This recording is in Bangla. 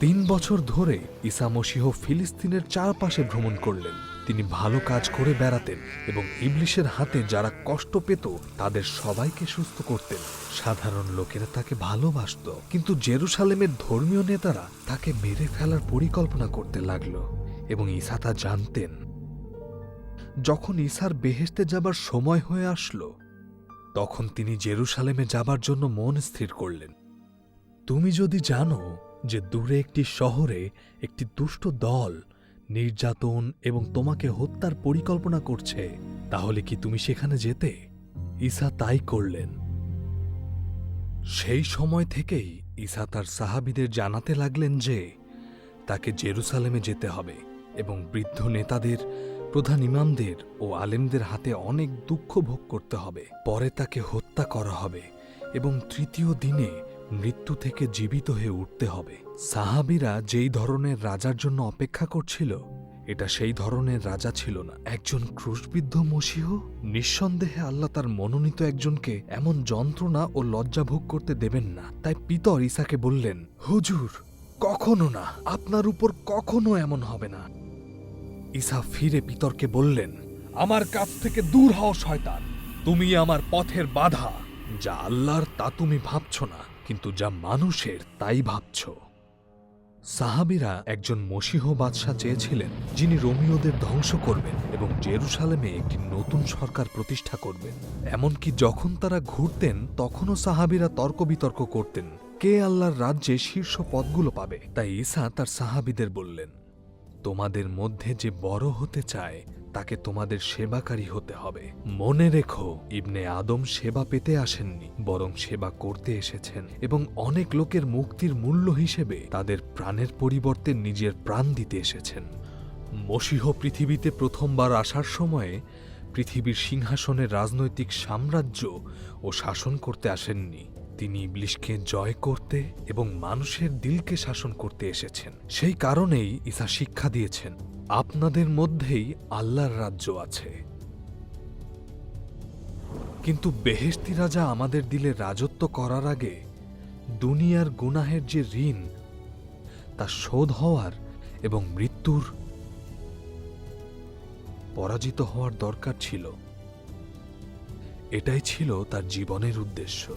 তিন বছর ধরে ঈসা মসিহ ফিলিস্তিনের চারপাশে ভ্রমণ করলেন। তিনি ভালো কাজ করে বেড়াতেন এবং ইবলিশের হাতে যারা কষ্ট পেত, তাদের সবাইকে সুস্থ করতেন। সাধারণ লোকেরা তাকে ভালোবাসত, কিন্তু জেরুসালেমের ধর্মীয় নেতারা তাকে মেরে ফেলার পরিকল্পনা করতে লাগল এবং ঈসা তা জানতেন। যখন ঈসার বেহেশতে যাবার সময় হয়ে আসলো, তখন তিনি জেরুসালেমে যাবার জন্য মন স্থির করলেন। তুমি যদি জানো যে দূরে একটি শহরে একটি দুষ্ট দল নির্যাতন এবং তোমাকে হত্যার পরিকল্পনা করছে, তাহলে কি তুমি সেখানে যেতে? ঈসা তাই করলেন। সেই সময় থেকেই ঈসা তার সাহাবিদের জানাতে লাগলেন যে তাকে জেরুসালেমে যেতে হবে এবং বৃদ্ধ নেতাদের, প্রধান ইমামদের ও আলেমদের হাতে অনেক দুঃখ ভোগ করতে হবে। পরে তাকে হত্যা করা হবে এবং তৃতীয় দিনে মৃত্যু থেকে জীবিত হয়ে উঠতে হবে। সাহাবিরা যেই ধরনের রাজার জন্য অপেক্ষা করছিল, এটা সেই ধরনের রাজা ছিল না। একজন ক্রুশবিদ্ধ মসীহ নিঃসন্দেহে আল্লাহ তার মনোনীত একজনকে এমন যন্ত্রণা ও লজ্জা ভোগ করতে দেবেন না। তাই পিতর ঈসাকে বললেন, হুজুর, কখনো না। আপনার উপর কখনো এমন হবে না। ঈসা ফিরে পিতরকে বললেন, আমার কাছ থেকে দূর হও, শয়তান। তুমি আমার পথের বাধা, যা আল্লাহর তা তুমি ভাবছ না। কিন্তু যা মানুষের, তাই ভাবছ। সাহাবিরা একজন মসীহ বাদশাহ চেয়েছিলেন, যিনি রোমিওদের ধ্বংস করবেন এবং জেরুসালেমে একটি নতুন সরকার প্রতিষ্ঠা করবেন। এমনকি যখন তারা ঘুরতেন, তখনও সাহাবিরা তর্ক বিতর্ক করতেন, কে আল্লাহর রাজ্যে শীর্ষ পদগুলো পাবে? তাই ঈসা তার সাহাবিদের বললেন, তোমাদের মধ্যে যে বড় হতে চায় তাকে তোমাদের সেবাকারী হতে হবে। মনে রেখো, ইবনে আদম সেবা পেতে আসেননি, বরং সেবা করতে এসেছেন এবং অনেক লোকের মুক্তির মূল্য হিসেবে তাদের প্রাণের পরিবর্তে নিজের প্রাণ দিতে এসেছেন। মসীহ পৃথিবীতে প্রথমবার আসার সময়ে পৃথিবীর সিংহাসনের রাজনৈতিক সাম্রাজ্য ও শাসন করতে আসেননি। তিনি ইবলিশকে জয় করতে এবং মানুষের দিলকে শাসন করতে এসেছেন। সেই কারণেই ঈসা শিক্ষা দিয়েছেন, আপনাদের মধ্যেই আল্লাহর রাজ্য আছে। কিন্তু বেহেশতি রাজা আমাদের দিলে রাজত্ব করার আগে দুনিয়ার গুনাহের যে ঋণ, তা শোধ হওয়ার এবং মৃত্যুর পরাজিত হওয়ার দরকার ছিল। এটাই ছিল তার জীবনের উদ্দেশ্য।